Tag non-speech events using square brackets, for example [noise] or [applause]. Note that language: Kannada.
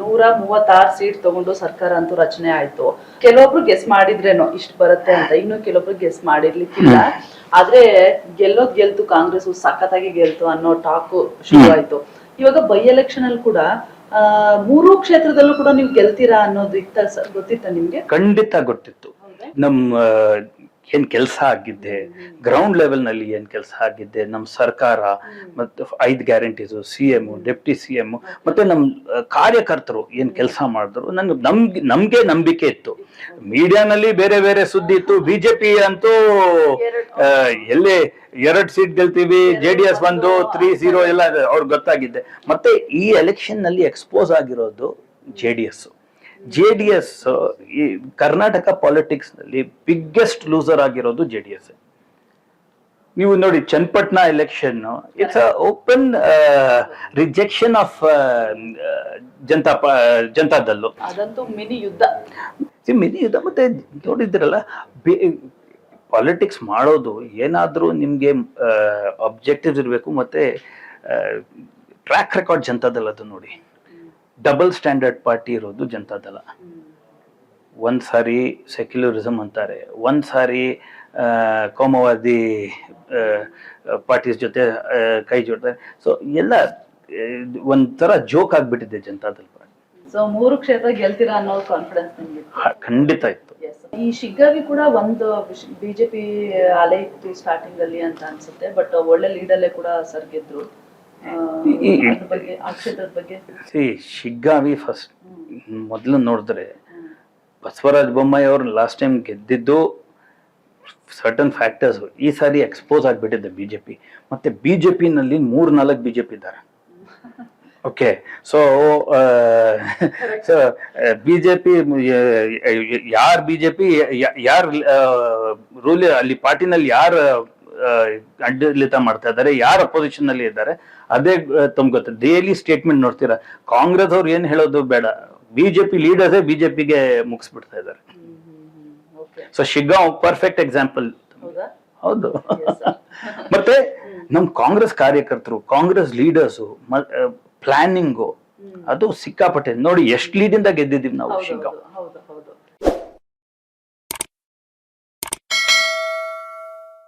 ನೂರ ಮೂವತ್ತಾರು ಸೀಟ್ ತಗೊಂಡು ಸರ್ಕಾರ ಅಂತೂ ರಚನೆ ಆಯ್ತು. ಕೆಲವೊಬ್ರು ಗೆಸ್ ಮಾಡಿದ್ರೇನೋ ಇಷ್ಟು ಬರುತ್ತೆ ಅಂತ ಇನ್ನು ಕೆಲವೊಬ್ರು ಗೆಸ್ ಮಾಡಿರ್ಲಿಕ್ಕಿಲ್ಲ. ಆದ್ರೆ ಗೆಲ್ಲೋದ್ ಗೆಲ್ತು ಕಾಂಗ್ರೆಸ್ ಸಖತ್ತಾಗಿ ಗೆಲ್ತು ಅನ್ನೋ ಟಾಕು ಶುರು ಆಯ್ತು ಇವಾಗ ಬೈ ಎಲೆಕ್ಷನ್ ಅಲ್ಲಿ ಕೂಡ ಮೂರು ಕ್ಷೇತ್ರದಲ್ಲೂ ಕೂಡ ನೀವು ಗೆಲ್ತೀರಾ ಅನ್ನೋದು ಇತ್ತ ಗೊತ್ತಿತ್ತ ನಿಮ್ಗೆ? ಖಂಡಿತ ಗೊತ್ತಿತ್ತು? ನಮ್ಮ ಏನ್ ಕೆಲಸ ಆಗಿದ್ದೆ? ಗ್ರೌಂಡ್ ಲೆವೆಲ್ನಲ್ಲಿ ಏನ್ ಕೆಲಸ ಆಗಿದ್ದೆ? ನಮ್ಮ ಸರ್ಕಾರ ಮತ್ತು ಐದು guarantees C M deputy C M ಮತ್ತೆ ನಮ್ಮ ಕಾರ್ಯಕರ್ತರು ಏನ್ ಕೆಲಸ ಮಾಡಿದ್ರು? ನನ್ಗೆ ನಮ್ಗೆ ನಮ್ಗೆ ನಂಬಿಕೆ ಇತ್ತು. ಮೀಡಿಯಾನಲ್ಲಿ ಬೇರೆ ಬೇರೆ ಸುದ್ದಿ ಇತ್ತು. ಬಿಜೆಪಿ ಅಂತೂ ಎಲ್ಲಿ ಎರಡು ಸೀಟ್ ಗೆಲ್ತೀವಿ ಜೆ ಡಿ ಎಸ್ ಬಂದು ತ್ರೀ ಝೀರೋ ಎಲ್ಲ ಅವ್ರಿಗೆ ಗೊತ್ತಾಗಿದ್ದೆ. ಮತ್ತೆ ಈ ಎಲೆಕ್ಷನ್ನಲ್ಲಿ ಎಕ್ಸ್ಪೋಸ್ ಆಗಿರೋದು J D S J D S ಈ ಕರ್ನಾಟಕ ಪಾಲಿಟಿಕ್ಸ್ನಲ್ಲಿ ಬಿಗ್ಗೆಸ್ಟ್ ಲೂಸರ್ ಆಗಿರೋದು ಜೆ ಡಿ ಎಸ್ ನೀವು ನೋಡಿ Channapatna election it's open rejection of Janata ಜನತಾದಲ್ಲು. ಅದಂತೂ ಮಿನಿ ಯುದ್ಧ. ಮಿನಿ ಯುದ್ಧ ಮತ್ತೆ ನೋಡಿದ್ರಲ್ಲ ಪಾಲಿಟಿಕ್ಸ್ ಮಾಡೋದು ಏನಾದ್ರೂ ನಿಮ್ಗೆ ಅಬ್ಜೆಕ್ಟಿವ್ಸ್ ಇರಬೇಕು ಮತ್ತೆ ಟ್ರ್ಯಾಕ್ ರೆಕಾರ್ಡ್ ಜನತಾದಲ್ಲ ಅದು ನೋಡಿ. ಡಬಲ್ ಸ್ಟ್ಯಾಂಡರ್ಡ್ ಪಾರ್ಟಿ ಇರೋದು ಜನತಾದಳ. ಒಂದು ಸಾರಿ ಸೆಕ್ಯುಲರಿಸಮ್ ಅಂತಾರೆ ಒಂದು ಸಾರಿ ಕೋಮವಾದಿ ಪಾರ್ಟೀಸ್ ಜೊತೆ ಕೈ ಜೋಡ್ತಾರೆ. ಸೊ ಎಲ್ಲ ಒಂಥರ ಜೋಕ್ ಆಗಿಬಿಟ್ಟಿದೆ ಜನತಾದಳ ಪಾರ್ಟಿ ಸೊ ಮೂರು ಕ್ಷೇತ್ರ ಗೆಲ್ತೀರಾ ಅನ್ನೋ ಕಾನ್ಫಿಡೆನ್ಸ್ ನಿಮಗೆ? ಖಂಡಿತ ಇತ್ತು. ಈ ಶಿಗ್ಗಾವಿ ಕೂಡ ಒಂದು ಬಿಜೆಪಿ ಅಲೆ ಇತ್ತು ಸ್ಟಾರ್ಟಿಂಗ್ ಅಲ್ಲಿ ಅಂತ ಅನ್ಸುತ್ತೆ ಬಟ್ ಒಳ್ಳೆ ಲೀಡಲ್ಲೇ ಅಲ್ಲೇ ಕೂಡ ಸರ್ ಗೆದ್ರು. ಸಿ ಶಿಗ್ಗಾವಿ ಫಸ್ಟ್ ಮೊದಲು ನೋಡಿದ್ರೆ ಬಸವರಾಜ ಬೊಮ್ಮಾಯಿ ಅವರು ಲಾಸ್ಟ್ ಟೈಮ್ ಗೆದ್ದಿದ್ದು ಸರ್ಟನ್ ಫ್ಯಾಕ್ಟರ್ಸ್ ಈ ಸಾರಿ ಎಕ್ಸ್ಪೋಸ್ ಆಗಿಬಿಟ್ಟಿದೆ ಬಿ ಮತ್ತೆ ಪಿನಲ್ಲಿ ಮೂರು ನಾಲ್ಕು ಬಿ ಜೆ ಪಿ ಇದ್ದಾರೆ. Okay so so B J P ಯಾರ್ ಪಿ ಯಾರು ರೂಲ್ ಅಲ್ಲಿ ಪಾರ್ಟಿನಲ್ಲಿ ಯಾರು ಆಡಳಿತ ಮಾಡ್ತಾ ಇದ್ದಾರೆ. ಯಾರು ಅಪೋಸಿಷನ್ನಲ್ಲಿ ಇದ್ದಾರೆ? ಅದೇ ತಮ್ಗೆ ಗೊತ್ತ. ಡೈಲಿ ಸ್ಟೇಟ್ಮೆಂಟ್ ನೋಡ್ತೀರಾ? ಕಾಂಗ್ರೆಸ್ ಅವ್ರು ಏನ್ ಹೇಳೋದು ಬೇಡ. ಬಿಜೆಪಿ ಲೀಡರ್ಸೇ ಬಿಜೆಪಿಗೆ ಮುಗಿಸ್ಬಿಡ್ತಾ ಇದ್ದಾರೆ. ಸೊ ಶಿಗ್ಗಾಂವ್ ಪರ್ಫೆಕ್ಟ್ ಎಕ್ಸಾಂಪಲ್ ಹೌದಾ? [laughs] ಮತ್ತೆ ನಮ್ ಕಾಂಗ್ರೆಸ್ ಕಾರ್ಯಕರ್ತರು ಕಾಂಗ್ರೆಸ್ ಲೀಡರ್ಸ್ ಪ್ಲಾನಿಂಗು ಅದು ಸಿಕ್ಕಾಪಟ್ಟೆ. ನೋಡಿ ಎಷ್ಟು ಲೀಡಿಂದ ಗೆದ್ದಿದೀವಿ ನಾವು ಶಿಗ್ಗಾ ಶಿಗ್ಗಾಂವ್